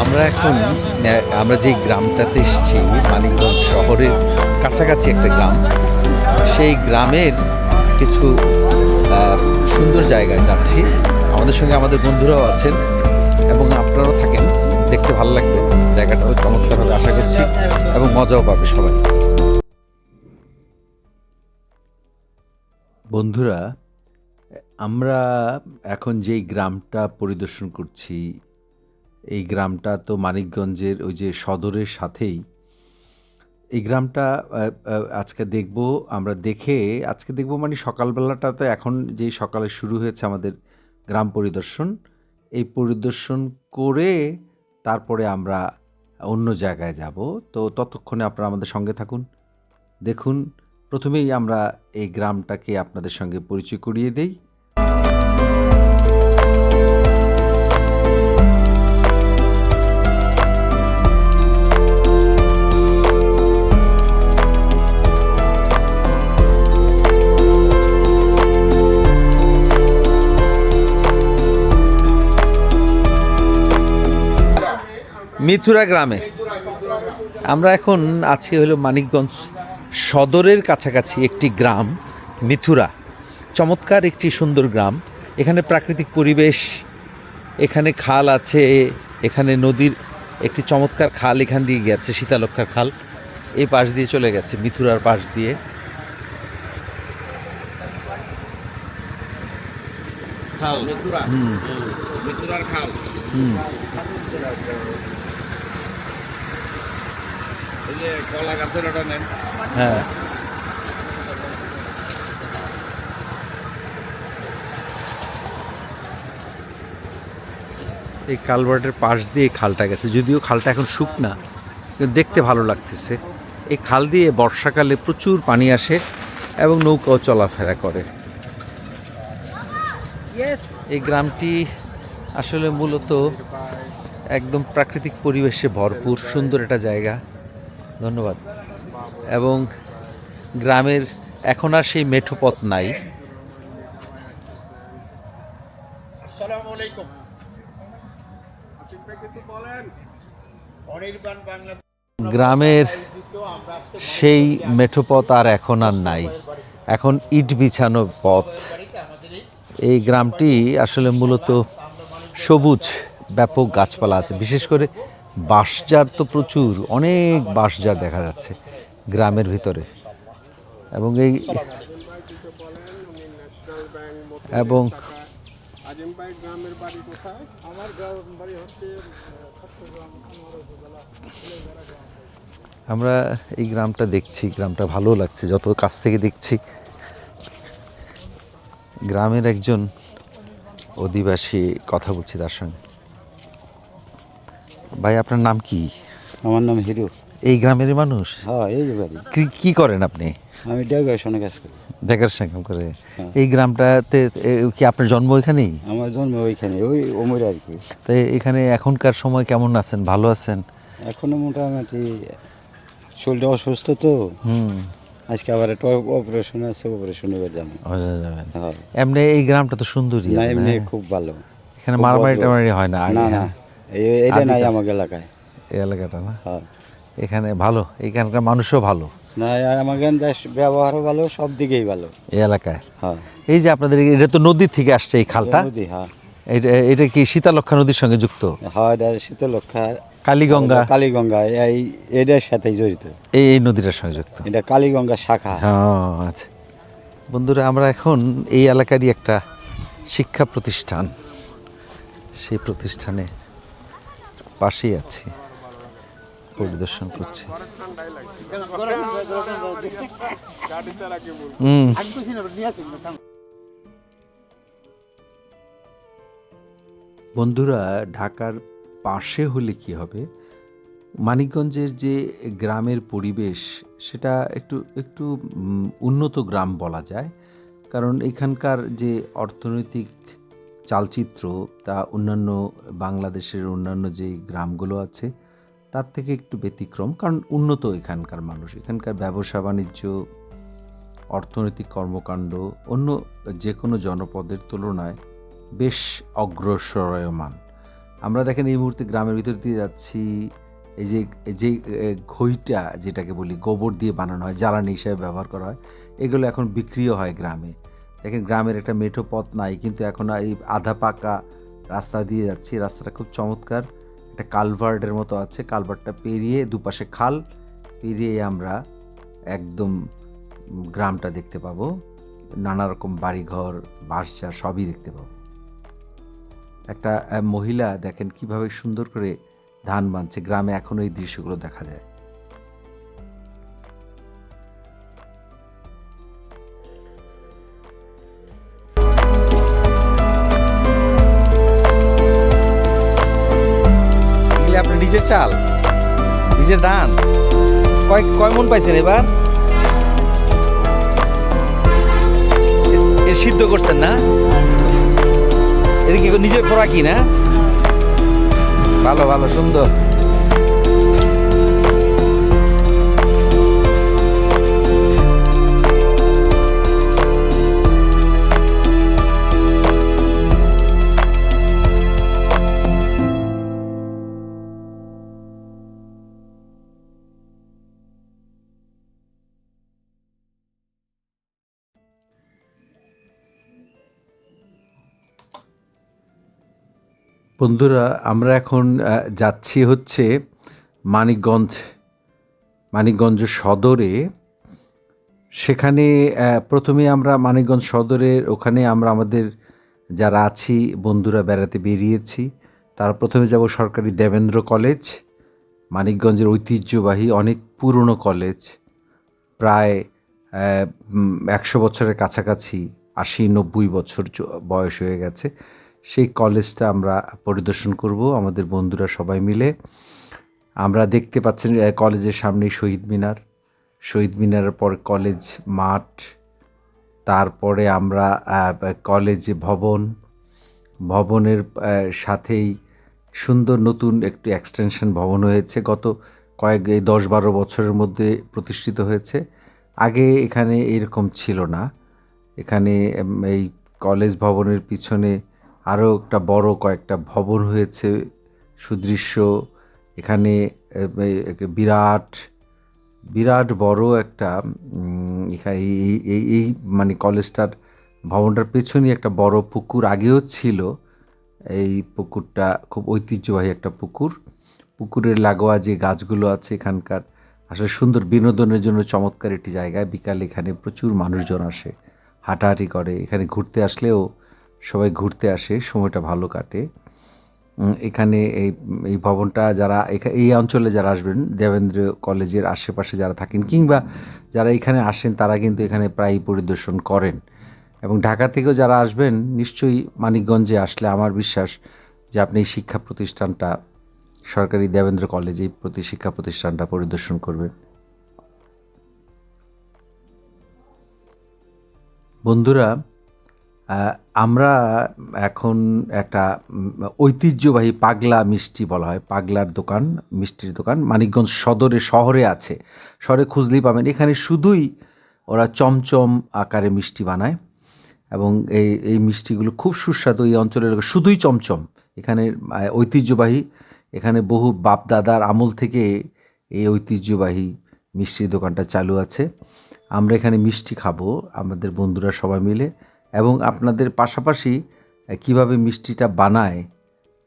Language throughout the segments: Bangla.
আমরা এখন আমরা যে গ্রামটাতে এসেছি, মানিকগঞ্জ শহরের কাছাকাছি একটা গ্রাম, সেই গ্রামের কিছু সুন্দর জায়গায় যাচ্ছি। আমাদের সঙ্গে আমাদের বন্ধুরাও আছেন এবং আপনারাও থাকেন। দেখতে ভালো লাগবে। জায়গাটাও চমৎকার হবে আশা করছি এবং মজাও পাবে সবাই। বন্ধুরা, আমরা এখন যেই গ্রামটা পরিদর্শন করছি এই গ্রামটা তো মানিকগঞ্জের ওই যে সদরের সাথেই। এই গ্রামটা আজকে দেখব, আমরা দেখে, আজকে দেখব মানে সকালবেলাটা তো এখন যেই সকালে শুরু হয়েছে আমাদের গ্রাম পরিদর্শন, এই পরিদর্শন করে তারপরে আমরা অন্য জায়গায় যাব। তো ততক্ষণে আপনারা আমাদের সঙ্গে থাকুন। দেখুন, প্রথমেই আমরা এই গ্রামটাকে আপনাদের সঙ্গে পরিচয় করিয়ে দেই। মিথুরা গ্রামে। আমরা এখন আছি হলো মানিকগঞ্জ সদরের কাছাকাছি একটি গ্রাম মিথুরা। চমৎকার একটি সুন্দর গ্রাম। এখানে প্রাকৃতিক পরিবেশ এখানে খাল আছে এখানে নদীর একটি চমৎকার খাল এখান দিয়ে গেছে শীতালক্ষার খাল। এই পাশ দিয়ে চলে গেছে মিথুরার পাশ দিয়ে। হুম মিতুরার খাল হুম এই যে কলা গাছের ওটা নেন হ্যাঁ। এই কালভার্টের পাশ দিয়ে এই খালটা গেছে যদিও খালটা এখন শুকনা কিন্তু দেখতে ভালো লাগতেছে। এই খাল দিয়ে বর্ষাকালে প্রচুর পানি আসে এবং নৌকাও চলাফেরা করে। এই গ্রামটি আসলে মূলত একদম প্রাকৃতিক পরিবেশে ভরপুর সুন্দর একটা জায়গা। ধন্যবাদ। এবং গ্রামের এখন আর সেই মেঠো পথ নাই। গ্রামের সেই মেঠো পথ আর এখন আর নাই। এখন ইট বিছানো পথ। এই গ্রামটি আসলে মূলত সবুজ ব্যাপক গাছপালা আছে। বিশেষ করে বাঁশঝাড় তো প্রচুর, অনেক বাঁশঝাড় দেখা যাচ্ছে গ্রামের ভিতরে। এবং এই এবং আমরা এই গ্রামটা দেখছি, গ্রামটা ভালো লাগছে, যত কাছ থেকে দেখছি। গ্রামের একজন অধিবাসী কথা বলছি তার সঙ্গে। ভাই আপনার নাম কি? আমার নাম হিরু। এই গ্রামের মানুষ? হ্যাঁ এই যে বাড়ি। কি- কি করেন আপনি? আমি ডেকোরেশনে কাজ করি। দেখার সঙ্গে করে। হ্যাঁ। এই গ্রামটাতে কি আপনার জন্ম এখানেই আমার জন্ম ওইখানে ওই ওমর আর কি। তাই এখানে এখনকার সময় কেমন আছেন? ভালো আছেন? এখনও মোটামুটি শরীরটা অসুস্থ তো। হুম। আজকে আবার একটা অপারেশন আছে অপারেশন এবার যাব হ্যাঁ। এমনি এই গ্রামটা তো সুন্দরই না এমনি খুব ভালো। এখানে মারামারি টামারি হয় না এই- এটা নাই। আমার এলাকায়। এই এলাকাটা না? হ্যাঁ। এখানে ভালো এখানকার মানুষও ভালো। না আমার জ্ঞান ব্যবহারও ভালো সব দিকেই ভালো। এই এলাকায়? হ্যাঁ। এই যে আপনাদের এটা তো নদী থেকে আসছে এই খালটা? নদী হ্যাঁ। এটা এটা কি শীতালক্ষা নদীর সঙ্গে যুক্ত? হ্যাঁ এটা শীতলক্ষা কালীগঙ্গা। কালীগঙ্গা এই এটার সাথেই জড়িত। এই এই নদীটার সঙ্গে যুক্ত। এটা কালীগঙ্গা শাখা। হ্যাঁ আচ্ছা। বন্ধুরা আমরা এখন এই এলাকারই একটা শিক্ষা প্রতিষ্ঠান। সেই প্রতিষ্ঠানে পাশেই আছি। পরিদর্শন করছি। হুম। বন্ধুরা, ঢাকার পাশে হলে কি হবে? মানিকগঞ্জের যে গ্রামের পরিবেশ, সেটা একটু একটু উন্নত গ্রাম বলা যায়। কারণ এখানকার যে অর্থনৈতিক চালচিত্র, তা অন্যান্য বাংলাদেশের অন্যান্য যে গ্রামগুলো আছে, তার থেকে একটু ব্যতিক্রম, কারণ উন্নত এখানকার মানুষ। এখানকার ব্যবসা, বাণিজ্য, অর্থনৈতিক কর্মকাণ্ড, অন্য যে কোনো জনপদের তুলনায় বেশ অগ্রসরয়মান। আমরা দেখেন এই মুহূর্তে গ্রামের ভিতর দিয়ে যাচ্ছি, এই যে যে ঘইটা যেটাকে বলি, গোবর দিয়ে বানানো হয়, জ্বালানি হিসাবে ব্যবহার করা হয়, এগুলো এখন বিক্রিও হয় গ্রামে। দেখেন গ্রামের একটা মেঠো পথ নাই, কিন্তু এখন এই আধা পাকা রাস্তা দিয়ে যাচ্ছি। রাস্তাটা খুব চমৎকার। একটা কালভার্টের মতো আছে। কালভার্টটা পেরিয়ে দুপাশে খাল, পেরিয়ে আমরা একদম গ্রামটা দেখতে পাবো। নানা রকম বাড়িঘর বাসা সবই দেখতে পাবো। একটা মহিলা দেখেন কীভাবে সুন্দর করে ধান বানছে গ্রামে এখনও এই দৃশ্যগুলো দেখা যায়। চাল নিজের ধান, কয় কয় মন পাইছেন এবার? এ- এ সিদ্ধ করছেন না? এটা কি নিজের খোরাকি না? ভালো ভালো, সুন্দর। বন্ধুরা, আমরা এখন যাচ্ছি হচ্ছে মানিকগঞ্জ মানিকগঞ্জ সদরে। সেখানে প্রথমে আমরা মানিকগঞ্জ সদরের ওখানে আমরা আমাদের যারা আছি, বন্ধুরা বেড়াতে বেরিয়েছি। তার প্রথমে যাব সরকারি দেবেন্দ্র কলেজ, মানিকগঞ্জের ঐতিহ্যবাহী অনেক পুরনো কলেজ, প্রায় একশো বছরের কাছাকাছি, আশি নব্বই বছর বয়স হয়ে গেছে। সেই কলেজটা আমরা পরিদর্শন করব, আমাদের বন্ধুরা সবাই মিলে। আমরা দেখতে পাচ্ছেন কলেজের সামনেই শহীদ মিনার। শহীদ মিনারের পর কলেজ মাঠ, তারপরে আমরা কলেজ ভবন। ভবনের সাথেই সুন্দর নতুন একটি এক্সটেনশন ভবন হয়েছে, গত কয়েক দশ বারো বছরের মধ্যে প্রতিষ্ঠিত হয়েছে। আগে এখানে এরকম ছিল না। এখানে এই কলেজ ভবনের পিছনে আরও একটা বড় কয়েকটা ভবন হয়েছে, সুদৃশ্য। এখানে বিরাট বিরাট বড় একটা এখানে এই- এই- মানে কলেজটার ভবনটার পেছনে একটা বড় পুকুর আগেও ছিল। এই পুকুরটা খুব ঐতিহ্যবাহী একটা পুকুর। পুকুরের লাগোয়া যে গাছগুলো আছে এখানকার, আসলে সুন্দর বিনোদনের জন্য চমৎকার একটি জায়গা। বিকালে এখানে প্রচুর মানুষজন আসে, হাঁটাহাঁটি করে। এখানে ঘুরতে আসলেও সবাই ঘুরতে আসে, সময়টা ভালো কাটে। এখানে এই এই ভবনটা যারা এই অঞ্চলে যারা আসবেন, দেবেন্দ্র কলেজের আশেপাশে যারা থাকেন কিংবা যারা এখানে আসেন, তারা কিন্তু এখানে প্রায়ই পরিদর্শন করেন। এবং ঢাকা থেকেও যারা আসবেন, নিশ্চয়ই মানিকগঞ্জে আসলে আমার বিশ্বাস যে আপনি এই শিক্ষা প্রতিষ্ঠানটা, সরকারি দেবেন্দ্র কলেজে প্রতি শিক্ষা প্রতিষ্ঠানটা পরিদর্শন করবেন। বন্ধুরা আমরা এখন একটা ঐতিহ্যবাহী পাগলা মিষ্টি বলা হয়, পাগলার দোকান, মিষ্টির দোকান। মানিকগঞ্জ সদরে, শহরে আছে। শহরে খুঁজলেই পাবেন। এখানে শুধুই ওরা চমচম আকারে মিষ্টি বানায় এবং এই এই মিষ্টিগুলো খুব সুস্বাদু এই অঞ্চলের শুধুই চমচম। এখানে ঐতিহ্যবাহী, এখানে বহু বাপ দাদার আমল থেকে এই ঐতিহ্যবাহী মিষ্টির দোকানটা চালু আছে। আমরা এখানে মিষ্টি খাব। আমাদের বন্ধুরা সবাই মিলে এবং আপনাদের পাশাপাশি কীভাবে মিষ্টিটা বানায়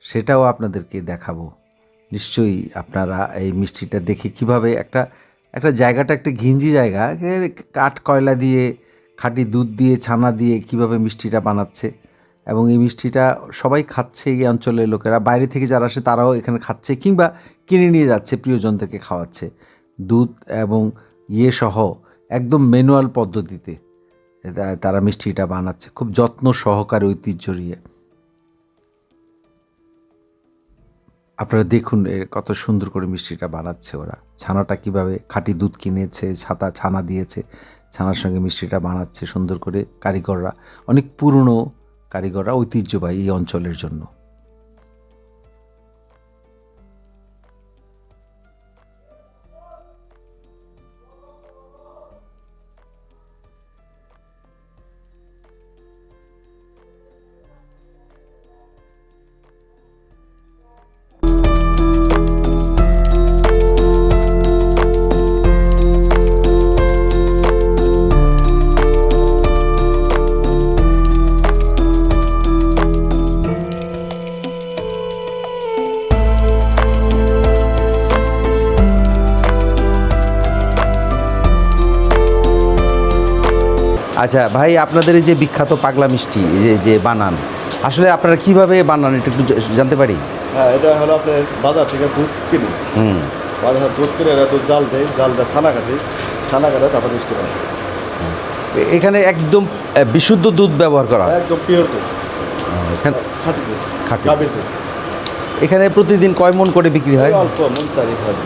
সেটাও আপনাদেরকে দেখাবো। নিশ্চয়ই আপনারা এই মিষ্টিটা দেখে কীভাবে একটা একটা জায়গাটা একটা ঘিঞ্জি জায়গা কাঠ কয়লা দিয়ে, খাঁটি দুধ দিয়ে, ছানা দিয়ে কীভাবে মিষ্টিটা বানাচ্ছে এবং এই মিষ্টিটা সবাই খাচ্ছে এই অঞ্চলের লোকেরা। বাইরে থেকে যারা আসে তারাও এখানে খাচ্ছে কিংবা কিনে নিয়ে যাচ্ছে, প্রিয়জনদেরকে খাওয়াচ্ছে। দুধ এবং ইয়ে সহ একদম ম্যানুয়াল পদ্ধতিতে। তারা মিষ্টিটা বানাচ্ছে। খুব যত্ন সহকারে ঐতিহ্য নিয়ে। আপনারা দেখুন কত সুন্দর করে মিষ্টিটা বানাচ্ছে ওরা। ছানাটা কীভাবে খাঁটি দুধ কিনেছে, ছাতা, ছানা দিয়েছে, ছানার সঙ্গে মিষ্টিটা বানাচ্ছে সুন্দর করে কারিগররা। অনেক পুরনো কারিগররা, ঐতিহ্যবাহী এই অঞ্চলের জন্য। আচ্ছা ভাই আপনাদের এই যে বিখ্যাত পাগলা মিষ্টি যে যে বানান আসলে আপনারা কীভাবে বানান এটা একটু জানতে পারি? হ্যাঁ এটা হলো আপনার বাজার থেকে দুধ কিনে। হুম। বাজার দুধ কিনে এরা দুধ জাল দেয় জাল দেয় ছানা কাটে ছানা কাটে তারপর মিষ্টি বানায়। এখানে একদম বিশুদ্ধ দুধ ব্যবহার করা হয়? একদম পিওর দুধ। এখানে খাঁটি দুধ খাঁটি। গাভীর দুধ। এখানে প্রতিদিন কয় মন করে বিক্রি হয়? অল্প মন চারি হয়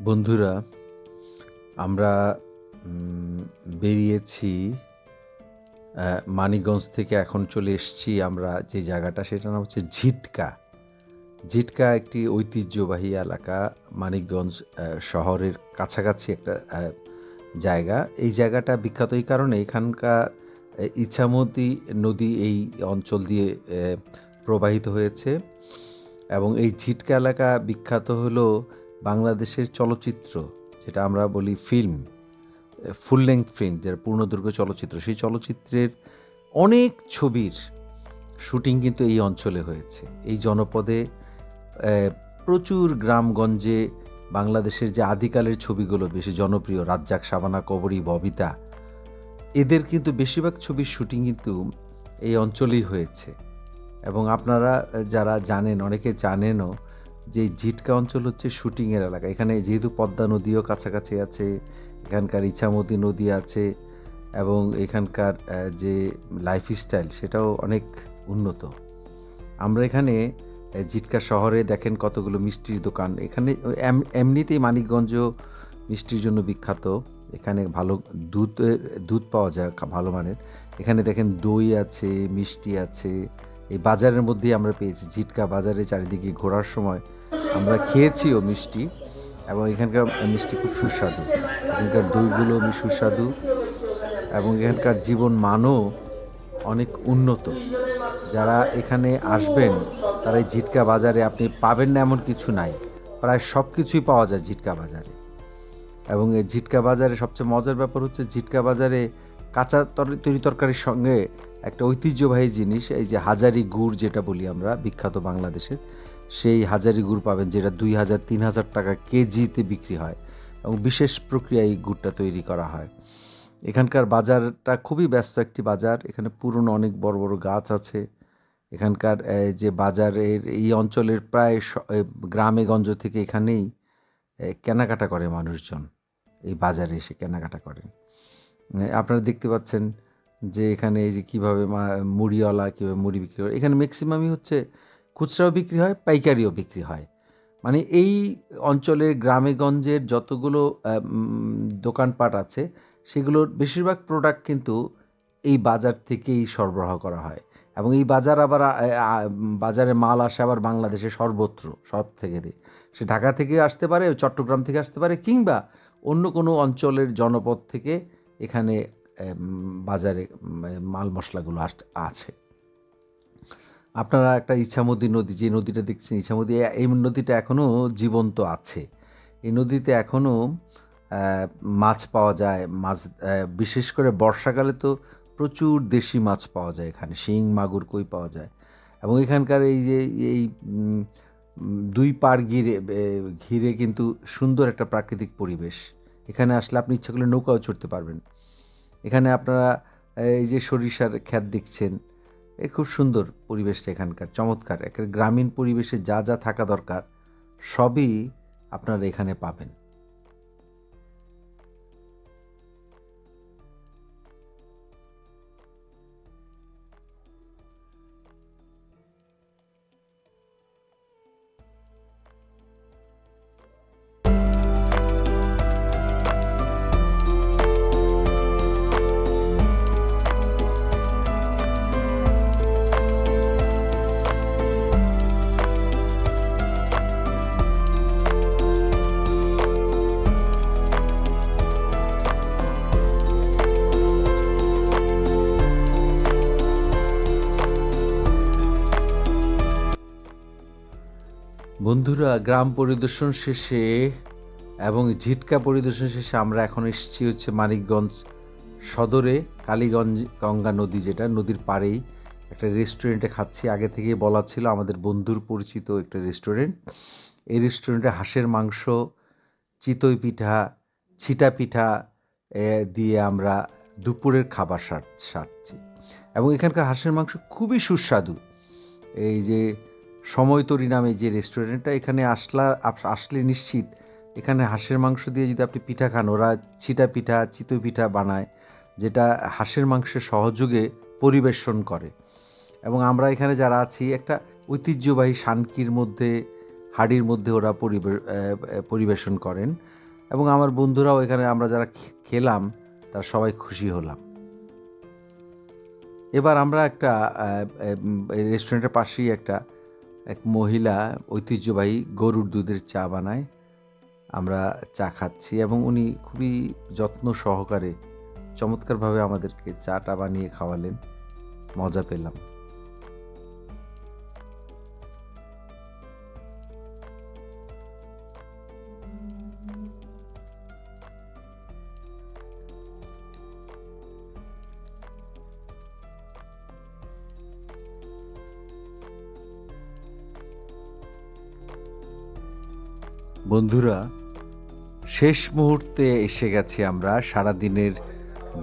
বন্ধুরা আমরা বেরিয়েছি আহ, মানিকগঞ্জ থেকে এখন চলে এসেছি আমরা যে জায়গাটা সেটার নাম হচ্ছে ঝিটকা। ঝিটকা একটি ঐতিহ্যবাহী এলাকা মানিকগঞ্জ শহরের কাছাকাছি একটা জায়গা। এই জায়গাটা বিখ্যাত এই কারণে এখানকার ইচ্ছামতি নদী এই অঞ্চল দিয়ে প্রবাহিত হয়েছে। এবং এই ঝিটকা এলাকা বিখ্যাত হলো বাংলাদেশের চলচ্চিত্র, যেটা আমরা বলি ফিল্ম ফুল লেংথ ফিল্ম যেটা পূর্ণদৈর্ঘ্য চলচ্চিত্র, সেই চলচ্চিত্রের অনেক ছবির শুটিং কিন্তু এই অঞ্চলে হয়েছে। এই জনপদে প্রচুর গ্রামগঞ্জে বাংলাদেশের যে আদিকালের ছবিগুলো বেশি জনপ্রিয়, রাজ্জাক সাবানা, কবরী, ববিতা, এদের কিন্তু বেশিরভাগ ছবির শুটিং কিন্তু এই অঞ্চলেই হয়েছে। এবং আপনারা যারা জানেন, অনেকে জানেনও যে ঝিটকা অঞ্চল হচ্ছে শুটিংয়ের এলাকা। এখানে যেহেতু পদ্মা নদীও কাছাকাছি আছে, এখানকার ইছামতি নদী আছে এবং এখানকার যে লাইফস্টাইল সেটাও অনেক উন্নত। আমরা এখানে ঝিটকা শহরে দেখেন কতগুলো মিষ্টির দোকান। এখানে এম- এমনিতেই মানিকগঞ্জ মিষ্টির জন্য বিখ্যাত। এখানে ভালো দুধ দুধ পাওয়া যায় ভালো মানের। এখানে দেখেন দই আছে, মিষ্টি আছে। এই বাজারের মধ্যেই আমরা পেয়েছি। ঝিটকা বাজারে চারিদিকে ঘোরার সময় আমরা খেয়েছিও মিষ্টি এবং এখানকার মিষ্টি খুব সুস্বাদু। এখানকার দইগুলো সুস্বাদু এবং এখানকার জীবন মানও অনেক উন্নত। যারা এখানে আসবেন, তারা এই ঝিটকা বাজারে আপনি পাবেন না এমন কিছু নাই। প্রায় সব কিছুই পাওয়া যায় ঝিটকা বাজারে। এবং এই ঝিটকা বাজারে সবচেয়ে মজার ব্যাপার হচ্ছে ঝিটকা বাজারে কাঁচা তরি- তরি তরকারির সঙ্গে একটা ঐতিহ্যবাহী জিনিস, এই যে হাজারি গুড় যেটা বলি আমরা, বিখ্যাত বাংলাদেশের। সেই হাজারি গুড় পাবেন যেটা দুই হাজার, তিন হাজার টাকা কেজিতে বিক্রি হয় এবং বিশেষ প্রক্রিয়ায় এই গুড়টা তৈরি করা হয়। এখানকার বাজারটা খুবই ব্যস্ত একটি বাজার, এখানে পুরনো অনেক বড় বড় গাছ আছে। এখানকার যে বাজারের এই অঞ্চলের প্রায় গ্রামে গঞ্জ থেকে এখানেই কেনাকাটা করে মানুষজন। এই বাজারে এসে কেনাকাটা করেন আপনারা দেখতে পাচ্ছেন যে এখানে এই যে কীভাবে মুড়িওয়ালা কীভাবে মুড়ি বিক্রি করে, এখানে ম্যাক্সিমামই হচ্ছে খুচরাও বিক্রি হয়, পাইকারিও বিক্রি হয়। মানে এই অঞ্চলের গ্রামে গঞ্জের যতগুলো দোকানপাট আছে, সেগুলোর বেশিরভাগ প্রোডাক্ট কিন্তু এই বাজার থেকেই সরবরাহ করা হয়। এবং এই বাজার আবার বাজারে মাল আসে আবার বাংলাদেশে সর্বত্র, সব থেকে সে ঢাকা থেকে আসতে পারে, চট্টগ্রাম থেকে আসতে পারে, কিংবা অন্য কোনো অঞ্চলের জনপদ থেকে এখানে বাজারে মাল মশলাগুলো আস, আছে। আপনারা একটা ইছামতি নদী, যে নদীটা দেখছেন, ইছামতি এই নদীটা এখনও জীবন্ত আছে। এই নদীতে এখনও মাছ পাওয়া যায়, মাছ বিশেষ করে বর্ষাকালে তো প্রচুর দেশি মাছ পাওয়া যায় এখানে, শিং, মাগুর, কই পাওয়া যায়। এবং এখানকার এই যে, এই দুই পার ঘিরে ঘিরে কিন্তু সুন্দর একটা প্রাকৃতিক পরিবেশ। এখানে আসলে আপনি ইচ্ছা করলে নৌকাও চড়তে পারবেন। এখানে আপনারা এই যে সরিষার খ্যাত দেখছেন এ খুব সুন্দর পরিবেশটা এখানকার, চমৎকার। একের গ্রামীণ পরিবেশে যা যা থাকা দরকার, সবই আপনারা এখানে পাবেন। বন্ধুরা, গ্রাম পরিদর্শন শেষে এবং ঝিটকা পরিদর্শন শেষে আমরা এখন এসেছি হচ্ছে মানিকগঞ্জ সদরে, কালীগঞ্জ গঙ্গা নদী যেটা, নদীর পাড়েই একটা রেস্টুরেন্টে খাচ্ছি। আগে থেকেই বলা ছিল আমাদের বন্ধুর পরিচিত একটা রেস্টুরেন্ট। এই রেস্টুরেন্টে হাঁসের মাংস, চিতই পিঠা, ছিটা পিঠা দিয়ে আমরা দুপুরের খাবার সার- সারছি। এবং এখানকার হাঁসের মাংস খুবই সুস্বাদু। এই যে সময়তরী নামে যে রেস্টুরেন্টটা এখানে আসলা আসলে নিশ্চিত। এখানে হাঁসের মাংস দিয়ে যদি আপনি পিঠা খান, ওরা ছিটা পিঠা চিতই পিঠা বানায়, যেটা হাঁসের মাংসের সহযোগে পরিবেশন করে। এবং আমরা এখানে যারা আছি, একটা ঐতিহ্যবাহী শানকির মধ্যে, হাড়ির মধ্যে ওরা পরিবে- পরিবেশন করেন। এবং আমার বন্ধুরাও এখানে, আমরা যারা খেলাম, তারা সবাই খুশি হলাম। এবার আমরা একটা রেস্টুরেন্টের পাশেই একটা এক মহিলা ঐতিহ্যবাহী গরুর দুধের চা বানায়। আমরা চা খাচ্ছি এবং উনি খুবই যত্ন সহকারে চমৎকারভাবে আমাদেরকে চাটা বানিয়ে খাওয়ালেন। মজা পেলাম। বন্ধুরা, শেষ মুহূর্তে এসে গেছি আমরা। সারাদিনের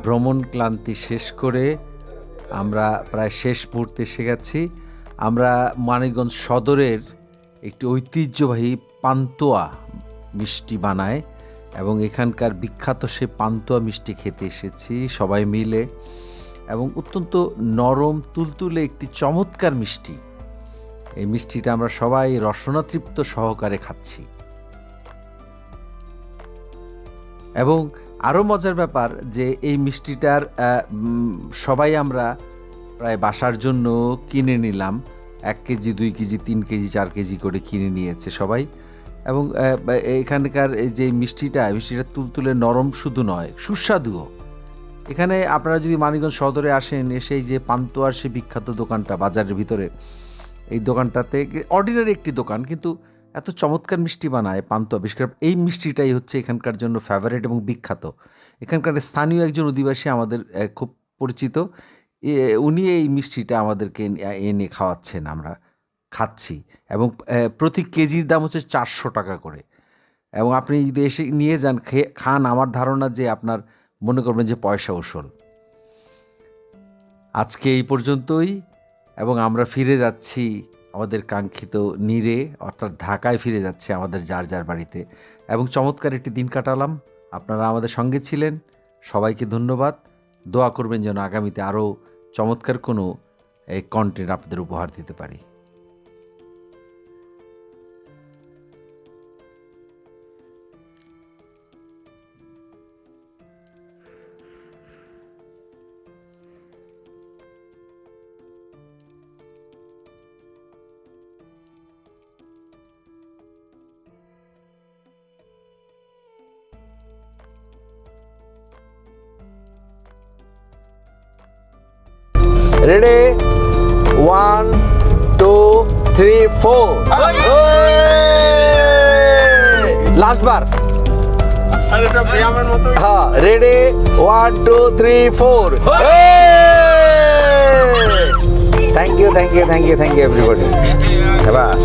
ভ্রমণ ক্লান্তি শেষ করে আমরা প্রায় শেষ মুহূর্তে এসে গেছি। আমরা মানিকগঞ্জ সদরের একটি ঐতিহ্যবাহী পান্তুয়া মিষ্টি বানায় এবং এখানকার বিখ্যাত সে পান্তুয়া মিষ্টি খেতে এসেছি সবাই মিলে। এবং অত্যন্ত নরম, তুলতুলে একটি চমৎকার মিষ্টি। এই মিষ্টিটা আমরা সবাই রসনাতৃপ্ত সহকারে খাচ্ছি। এবং আরও মজার ব্যাপার যে এই মিষ্টিটার সবাই আমরা প্রায় বাসার জন্য কিনে নিলাম। এক কেজি, দুই কেজি, তিন কেজি, চার কেজি করে কিনে নিয়েছে সবাই। এবং এখানকার যে মিষ্টিটা মিষ্টিটা তুলতুলে নরম শুধু নয়, সুস্বাদুও। এখানে আপনারা যদি মানিকগঞ্জ সদরে আসেন, এসে যে পান্তুয়ার সে বিখ্যাত দোকানটা, বাজারের ভিতরে, এই দোকানটাতে, অর্ডিনারি একটি দোকান, কিন্তু এত চমৎকার মিষ্টি বানায় পান্তুয়া বিশেষ করে এই মিষ্টিটাই হচ্ছে এখানকার জন্য ফেভারিট এবং বিখ্যাত। এখানকার স্থানীয় একজন অধিবাসী আমাদের খুব পরিচিত। উনি এই মিষ্টিটা আমাদেরকে এনে- খাওয়াচ্ছেন আমরা, খাচ্ছি। এবং প্রতি কেজির দাম হচ্ছে চারশো টাকা করে। এবং আপনি যদি এসে নিয়ে যান খান আমার ধারণা যে আপনার মনে করবেন যে পয়সা উসল। আজকে এই পর্যন্তই, এবং আমরা ফিরে যাচ্ছি আমাদের কাঙ্ক্ষিত নীরে, অর্থাৎ ঢাকায় ফিরে যাচ্ছে আমাদের যার যার বাড়িতে। এবং চমৎকার একটি দিন কাটালাম। আপনারা আমাদের সঙ্গে ছিলেন। সবাইকে ধন্যবাদ। দোয়া করবেন যেন আগামীতে আরও চমৎকার কোনো, এই কন্টেন্ট আপনাদের উপহার দিতে পারি। Ready one two three four last বার হ্যাঁ ready one two three four thank you thank you thank you thank you everybody bus